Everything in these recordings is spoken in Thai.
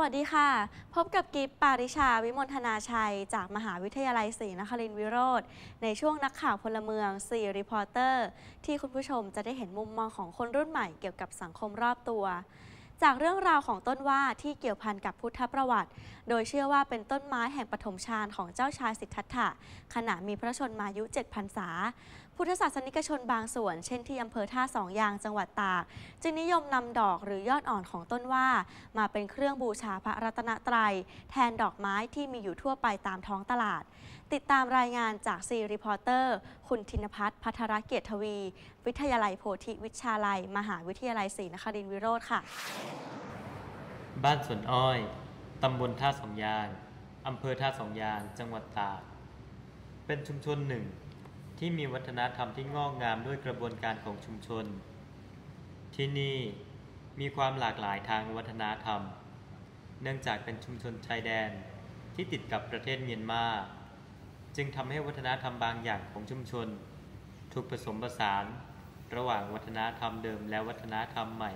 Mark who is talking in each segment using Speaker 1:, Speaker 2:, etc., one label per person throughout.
Speaker 1: วัสดีค่ะ พบกับกิฟปาริชาวิมลธนาชัย จากมหาวิทยาลัยศรีนครินทรวิโรธในช่วงนักข่าวพลเมืองซีรีพอร์เตอร์ ที่คุณผู้ชมจะได้เห็นมุมมองของคนรุ่นใหม่เกี่ยวกับสังคมรอบตัว จากเรื่องราวของต้นว่าที่เกี่ยวพันกับพุทธประวัติ โดยเชื่อว่าเป็นต้นไม้แห่งปฐมฌานของเจ้าชายสิทธัตถะขณะมีพระชนมายุ7พรรษาพุทธศาสนิกชนบางส่วน เช่นที่อำเภอท่าสองยางจังหวัดตากจึงนิยมนำดอกหรือยอดอ่อนของต้นว่า มาเป็นเครื่องบูชาพระรัตนตรัย แทนดอกไม้ที่มีอยู่ทั่วไปตามท้องตลาด ติดตามรายงานจากซีรีพอร์เตอร์ คุณธินพัฒน์พัทรเกียรติทวี วิทยาลัยโพธิวิชาลัย มหาวิทยาลัยศรีนครินทรวิโรธค่ะ
Speaker 2: บ้านสวนอ้อยตำบลท่าสองยางอำเภอท่าสองยางจังหวัดตากเป็นชุมชนหนึ่ง ที่มีวัฒนธรรมที่งอกงามด้วยกระบวนการของชุมชน ที่นี่มีความหลากหลายทางวัฒนธรรม เนื่องจากเป็นชุมชนชายแดนที่ติดกับประเทศเมียนมาจึงทำให้วัฒนธรรมบางอย่างของชุมชน ถูกผสมผสาน ระหว่างวัฒนธรรมเดิมและวัฒนธรรมใหม่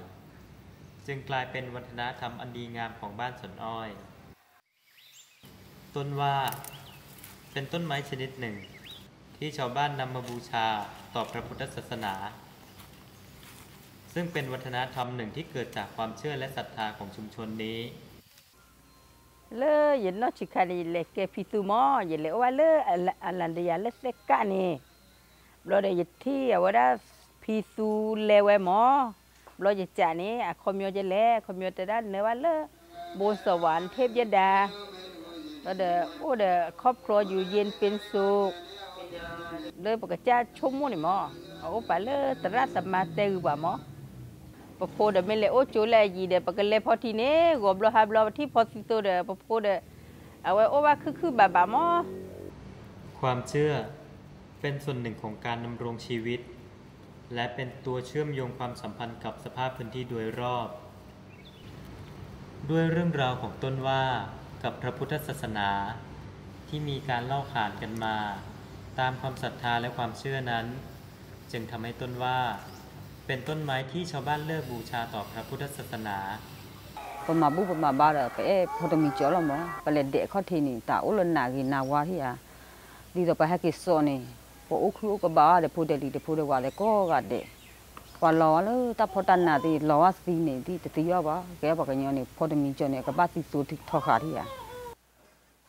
Speaker 2: จึงกลายเป็นวัฒนธรรมอันดีงามของบ้านสนอ้อย ต้นว่า เป็นต้นไม้ชนิดหนึ่ง ที่ชาวบ้านนำมาบูชาต่อพระพุทธศาสนา ซึ่งเป็นวัฒนธรรมหนึ่งที่เกิดจากความเชื่อและศรัทธาของชุมชนนี้
Speaker 3: เลยเย็นนอชิคารีเลเกพิตูมอเยเลว่าเลอัลันเดียเลสเซกานีเราได้ยที่ว่าได้พิสูเลวมอเราจะจานี้คอมโยจะแล้คอมโยจะด้านเนว่าเลบนสวรรค์เทพยดาเราเดอโอเดอครอบครัวอยู่เย็นเป็นสุข เลยปกติชมมุ่นี่มอเอาไปเลยตระสมาเตอบ่มอปะโพเดไม่เลยโอ้จูแลยีเดปกเลยพอทีเนี้กบลฮับลที่พอสิโตเดปะโพเดเอาไว้โอ้ว่าคือคือแบบบ่มอ
Speaker 2: ความเชื่อเป็นส่วนหนึ่งของการดำรงชีวิต และเป็นตัวเชื่อมโยงความสัมพันธ์กับสภาพพื้นที่โดยรอบ ด้วยเรื่องราวของต้นว่ากับพระพุทธศาสนาที่มีการเล่าขานกันมา ตามความศรัทธาและความเชื่อนั้น จึงทำให้ต้นว่า เป็นต้นไม้ที่ชาวบ้านเลือกบูชาต่อพระพุทธศาสนา
Speaker 3: ปมาบุปมาบาระไปเอพอตมีจอลมอไปเลยเด็กข้อทีนี่ตาอุลนากีนาวาที่อะดีต่อไปให้กิโซนี่พออุครูก็บ้าเดพูดเดลีเดพูดเดว่าเลยก็กัดเดว่าล้อเลยตาพอตันนาที่ล้อสีนี่ที่ตียบ่แกบอกกันยนี่พอตมีจอนี่ก็บ้าสิสูที่ทอขาที่อะ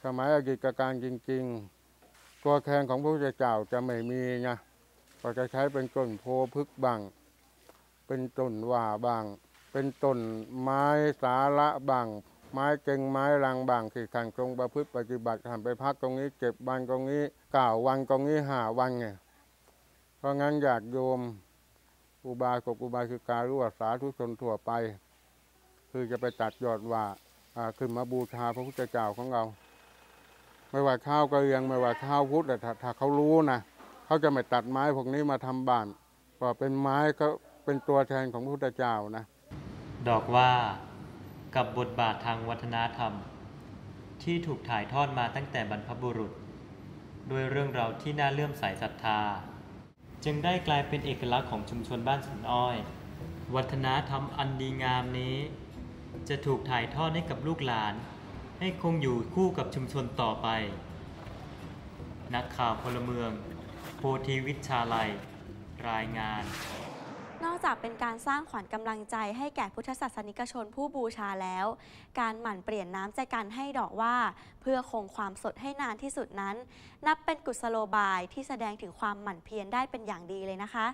Speaker 4: สมัยอดีตการจริงๆ ตัวแคนของพระพุทธเจ้าจะไม่มีนะก็จะใช้เป็นต้นโพพึกษบังเป็นต้นว่าบาง เป็นต้นไม้สาระบาง ไม้เก่งไม้รังบางที่ท่านทรงประพฤติปฏิบัติทำไปพักตรงนี้เก็บวันตรงนี้เก้าวันตรงนี้หาวันไงเพราะงั้นอยากโยมอุบาสกอุบาสิการู้ว่าสาธุชนทั่วไป คือจะไปตัดยอดว่าอ่าขึ้นมาบูชาพระพุทธเจ้าของเรา ไม่ว่าข้าวกระเรียงไม่ว่าข้าวพุทธแต่ถ้าเขารู้นะเขาจะไม่ตัดไม้พวกนี้มาทำบ้านเพราะเป็นไม้ก็เป็นตัวแทนของพระพุทธเจ้านะ
Speaker 2: ดอกว่ากับบทบาททางวัฒนธรรม ที่ถูกถ่ายทอดมาตั้งแต่บรรพบุรุษ ด้วยเรื่องราวที่น่าเลื่อมใสศรัทธา จึงได้กลายเป็นเอกลักษณ์ของชุมชนบ้านสวนอ้อย วัฒนธรรมอันดีงามนี้ จะถูกถ่ายทอดให้กับลูกหลาน ให้คงอยู่คู่กับชุมชนต่อไป นักข่าวพลเมือง โพธิวิชาลัย รายงาน
Speaker 1: นอกจากเป็นการสร้างขวัญกำลังใจให้แก่พุทธศาสนิกชนผู้บูชาแล้ว การหมั่นเปลี่ยนน้ำใจกันให้ดอกว่า เพื่อคงความสดให้นานที่สุดนั้น นับเป็นกุศโลบายที่แสดงถึงความหมั่นเพียรได้เป็นอย่างดีเลยนะคะ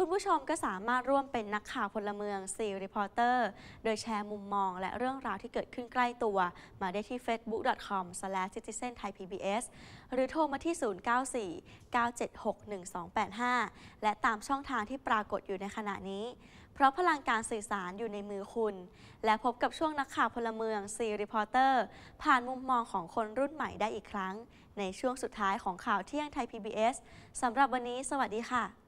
Speaker 1: คุณผู้ชมก็สามารถร่วมเป็นนักข่าวพลเมืองซีรีพอร์เตอร์โดยแชร์มุมมองและเรื่องราวที่เกิดขึ้นใกล้ตัว มาได้ที่ facebook.com/citizenthai.pbs หรือโทรมาที่ 094-976-1285 และตามช่องทางที่ปรากฏอยู่ในขณะนี้ เพราะพลังการสื่อสารอยู่ในมือคุณ และพบกับช่วงนักข่าวพลเมืองซีรีพอร์เตอร์ผ่านมุมมองของคนรุ่นใหม่ได้อีกครั้ง ในช่วงสุดท้ายของข่าวเที่ยงไทย PBS สำหรับวันนี้ สวัสดีค่ะ